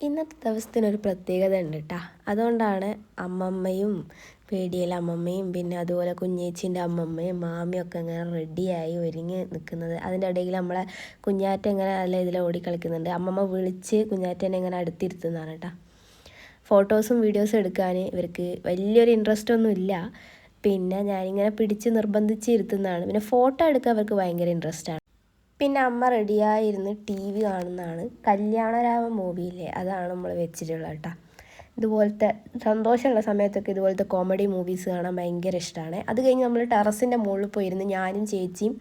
ഇന്നത്തെ ദിവസത്തിനൊരു പ്രത്യേകത ഉണ്ട് കേട്ടോ അതുകൊണ്ടാണ് അമ്മമ്മയും പേടിയിലെ അമ്മമ്മയും പിന്നെ അതുപോലെ കുഞ്ഞേച്ചിന്റെ അമ്മമ്മയും മാമിയൊക്കെ ഇങ്ങനെ റെഡിയായി ഒരുങ്ങി നിൽക്കുന്നത് അതിന്റെ ഇടയിൽ നമ്മളെ കുഞ്ഞാറ്റ ഇങ്ങനെ നല്ല ഇതിൽ ഓടിക്കളിക്കുന്നുണ്ട്. അമ്മമ്മ വിളിച്ച് കുഞ്ഞാറ്റനെ ഇങ്ങനെ അടുത്തിരുത്തുന്നതാണ് കേട്ടോ ഫോട്ടോസും വീഡിയോസും എടുക്കാൻ ഇവർക്ക് വലിയൊരു ഇൻട്രസ്റ്റ് ഒന്നും ഇല്ല. പിന്നെ ഞാനിങ്ങനെ പിടിച്ച് നിർബന്ധിച്ച് ഇരുത്തുന്നതാണ്. പിന്നെ ഫോട്ടോ എടുക്കാൻ അവർക്ക് ഭയങ്കര ഇൻട്രസ്റ്റാണ് പിന്നെ അമ്മ റെഡിയായിരുന്ന് ടി വി കാണുന്നതാണ്. കല്യാണരാമ മൂവിയില്ലേ അതാണ് നമ്മൾ വെച്ചിട്ടുള്ളത് കേട്ടോ. ഇതുപോലത്തെ സന്തോഷമുള്ള സമയത്തൊക്കെ ഇതുപോലത്തെ കോമഡി മൂവീസ് കാണാൻ ഭയങ്കര ഇഷ്ടമാണ്. അത് കഴിഞ്ഞ് നമ്മൾ ടെറസിന്റെ മുകളിൽ പോയിരുന്ന് ഞാനും ചേച്ചിയും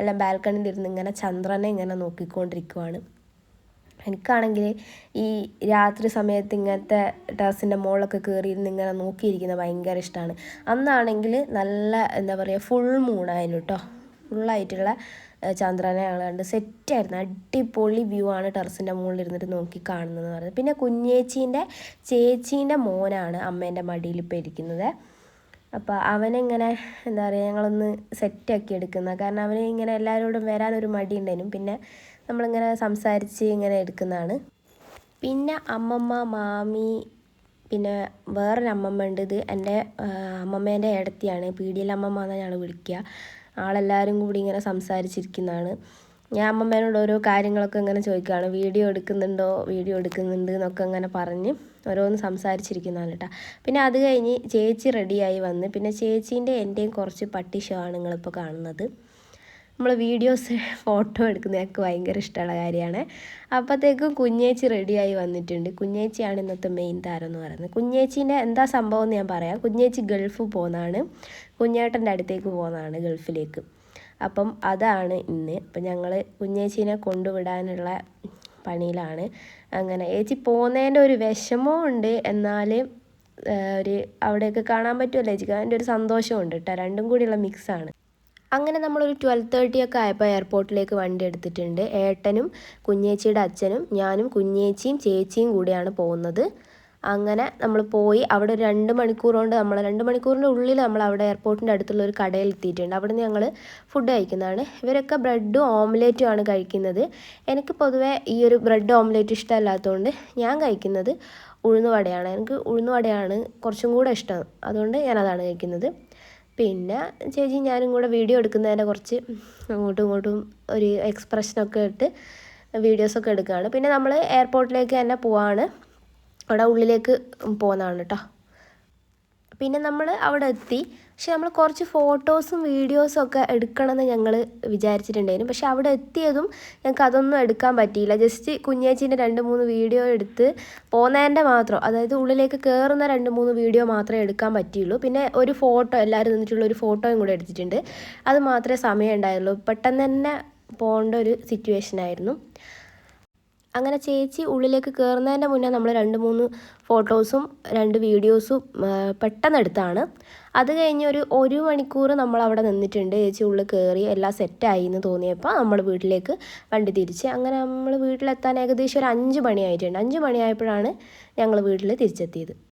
എല്ലാം ബാൽക്കണിയിൽ ഇരുന്ന് ഇങ്ങനെ ചന്ദ്രനെ ഇങ്ങനെ നോക്കിക്കൊണ്ടിരിക്കുവാണ്. എനിക്കാണെങ്കിൽ ഈ രാത്രി സമയത്ത് ഇങ്ങനത്തെ ടെറസിന്റെ മുകളിലൊക്കെ കയറിയിരുന്ന് ഇങ്ങനെ നോക്കിയിരിക്കുന്നത് ഭയങ്കര ഇഷ്ടമാണ്. അന്നാണെങ്കിൽ നല്ല എന്താ പറയുക ഫുൾ മൂണായിരുന്നു കേട്ടോ. ഫുള്ളായിട്ടുള്ള ചന്ദ്രനെ ഞങ്ങൾ കണ്ട് സെറ്റായിരുന്നു. അടിപൊളി വ്യൂ ആണ് ടെറസിന്റെ മുകളിൽ ഇരുന്നിട്ട് നോക്കി കാണുന്നതെന്ന് പറയുന്നത്. പിന്നെ കുഞ്ഞേച്ചീന്റെ ചേച്ചീന്റെ മോനാണ് അമ്മേന്റെ മടിയിൽ ഇപ്പോൾ ഇരിക്കുന്നത്. അപ്പോൾ അവനിങ്ങനെ എന്താ പറയുക ഞങ്ങളൊന്ന് സെറ്റാക്കി എടുക്കുന്ന. കാരണം അവന് ഇങ്ങനെ എല്ലാവരോടും വരാനൊരു മടി ഉണ്ടായിരുന്നു പിന്നെ നമ്മളിങ്ങനെ സംസാരിച്ച് ഇങ്ങനെ എടുക്കുന്നതാണ്. പിന്നെ അമ്മമ്മ മാമി പിന്നെ വേറൊരു അമ്മമ്മ ഉണ്ട്. ഇത് എന്റെ അമ്മമ്മേന്റെ ഇടത്തിയാണ് പീടിയിൽ അമ്മമ്മ എന്നാണ് ഞങ്ങൾ വിളിക്കുക. ആളെല്ലാവരും കൂടി ഇങ്ങനെ സംസാരിച്ചിരിക്കുന്നതാണ്. ഞാൻ അമ്മമ്മേനോട് ഓരോ കാര്യങ്ങളൊക്കെ ഇങ്ങനെ ചോദിക്കുകയാണ്. വീഡിയോ എടുക്കുന്നുണ്ടോ? വീഡിയോ എടുക്കുന്നുണ്ട് എന്നൊക്കെ അങ്ങനെ പറഞ്ഞ് ഓരോന്ന് സംസാരിച്ചിരിക്കുന്നതാണ് കേട്ടോ. പിന്നെ അത് കഴിഞ്ഞ് ചേച്ചി റെഡിയായി വന്ന്. പിന്നെ ചേച്ചീന്റെ എന്റെയും കുറച്ച് പട്ടി ഷോ ആണ് നിങ്ങളിപ്പോൾ കാണുന്നത്. നമ്മൾ വീഡിയോസ് ഫോട്ടോ എടുക്കുന്നതൊക്കെ ഭയങ്കര ഇഷ്ടമുള്ള കാര്യമാണ്. അപ്പോഴത്തേക്കും കുഞ്ഞേച്ചി റെഡിയായി വന്നിട്ടുണ്ട്. കുഞ്ഞേച്ചിയാണ് ഇന്നത്തെ മെയിൻ താരം എന്ന് പറയുന്നത്. കുഞ്ഞേച്ചീന്റെ എന്താ സംഭവം എന്ന് ഞാൻ പറയാം. കുഞ്ഞേച്ചി ഗൾഫ് പോകുന്നതാണ്. കുഞ്ഞേട്ടന്റെ അടുത്തേക്ക് പോകുന്നതാണ് ഗൾഫിലേക്ക്. അപ്പം അതാണ് ഇന്ന്. അപ്പം ഞങ്ങൾ കുഞ്ഞേച്ചീനെ കൊണ്ടുവിടാനുള്ള പണിയിലാണ്. അങ്ങനെ ഏച്ചി പോകുന്നതിന്റെ ഒരു വിഷമവും ഉണ്ട്. എന്നാൽ ഒരു അവിടെയൊക്കെ കാണാൻ പറ്റുമല്ലോ ചേച്ചിക്ക് അതിന്റെ ഒരു സന്തോഷമുണ്ട് കേട്ടോ. രണ്ടും കൂടിയുള്ള മിക്സാണ് അങ്ങനെ നമ്മളൊരു ട്വൽവ് തേർട്ടി ഒക്കെ ആയപ്പോൾ എയർപോർട്ടിലേക്ക് വണ്ടി എടുത്തിട്ടുണ്ട്. ഏട്ടനും കുഞ്ഞേച്ചിയുടെ അച്ഛനും ഞാനും കുഞ്ഞേച്ചിയും ചേച്ചിയും കൂടിയാണ് പോകുന്നത്. അങ്ങനെ നമ്മൾ പോയി. അവിടെ ഒരു രണ്ട് മണിക്കൂർ കൊണ്ട് നമ്മൾ രണ്ട് മണിക്കൂറിന്റെ ഉള്ളിൽ നമ്മൾ അവിടെ എയർപോർട്ടിന്റെ അടുത്തുള്ള ഒരു കടയിൽ എത്തിയിട്ടുണ്ട്. അവിടെ നിന്ന് ഞങ്ങൾ ഫുഡ് കഴിക്കുന്നതാണ്. ഇവരൊക്കെ ബ്രെഡും ഓംലേറ്റും ആണ് കഴിക്കുന്നത്. എനിക്ക് പൊതുവേ ഈ ഒരു ബ്രെഡ് ഓംലേറ്റ് ഇഷ്ടമല്ലാത്തതുകൊണ്ട് ഞാൻ കഴിക്കുന്നത് ഉഴുന്നുവടയാണ്. എനിക്ക് ഉഴുന്നുവടയാണ് കുറച്ചും കൂടെ ഇഷ്ടം. അതുകൊണ്ട് ഞാൻ അതാണ് കഴിക്കുന്നത്. പിന്നെ ചേച്ചി ഞാനും കൂടെ വീഡിയോ എടുക്കുന്നതിന്റെ കുറച്ച് അങ്ങോട്ടും ഇങ്ങോട്ടും ഒരു എക്സ്പ്രഷനൊക്കെ ഇട്ട് വീഡിയോസൊക്കെ എടുക്കുകയാണ്. പിന്നെ നമ്മൾ എയർപോർട്ടിലേക്ക് തന്നെ പോവാണ്. അവിടെ ഉള്ളിലേക്ക് പോകുന്നതാണ് കേട്ടോ പിന്നെ നമ്മൾ അവിടെ എത്തി. പക്ഷെ നമ്മൾ കുറച്ച് ഫോട്ടോസും വീഡിയോസും ഒക്കെ എടുക്കണമെന്ന് ഞങ്ങൾ വിചാരിച്ചിട്ടുണ്ടായിരുന്നു. പക്ഷെ അവിടെ എത്തിയതും ഞങ്ങൾക്ക് അതൊന്നും എടുക്കാൻ പറ്റിയില്ല. ജസ്റ്റ് കുഞ്ഞേച്ചീന്റെ രണ്ട് മൂന്ന് വീഡിയോ എടുത്ത് പോകുന്നതിന്റെ മാത്രം അതായത് ഉള്ളിലേക്ക് കയറുന്ന രണ്ട് മൂന്ന് വീഡിയോ മാത്രമേ എടുക്കാൻ പറ്റിയുള്ളൂ. പിന്നെ ഒരു ഫോട്ടോ എല്ലാവരും നിന്നിട്ടുള്ള ഒരു ഫോട്ടോയും കൂടെ എടുത്തിട്ടുണ്ട്. അത് മാത്രമേ സമയം ഉണ്ടായുള്ളൂ. പെട്ടെന്ന് തന്നെ പോകേണ്ട ഒരു സിറ്റുവേഷൻ ആയിരുന്നു. അങ്ങനെ ചേച്ചി ഉള്ളിലേക്ക് കയറുന്നതിന്റെ മുന്നേ നമ്മൾ രണ്ട് മൂന്ന് ഫോട്ടോസും രണ്ട് വീഡിയോസും പെട്ടെന്ന് എടുത്താണ്. അത് കഴിഞ്ഞ് ഒരു ഒരു മണിക്കൂർ നമ്മൾ അവിടെ നിന്നിട്ടുണ്ട്. ചേച്ചി ഉള്ളിൽ കയറി എല്ലാം സെറ്റായി എന്ന് തോന്നിയപ്പോൾ നമ്മൾ വീട്ടിലേക്ക് വണ്ടി തിരിച്ച്. അങ്ങനെ നമ്മൾ വീട്ടിലെത്താൻ ഏകദേശം ഒരു അഞ്ച് മണിയായിട്ടുണ്ട്. അഞ്ച് മണിയായപ്പോഴാണ് ഞങ്ങൾ വീട്ടിൽ തിരിച്ചെത്തിയത്.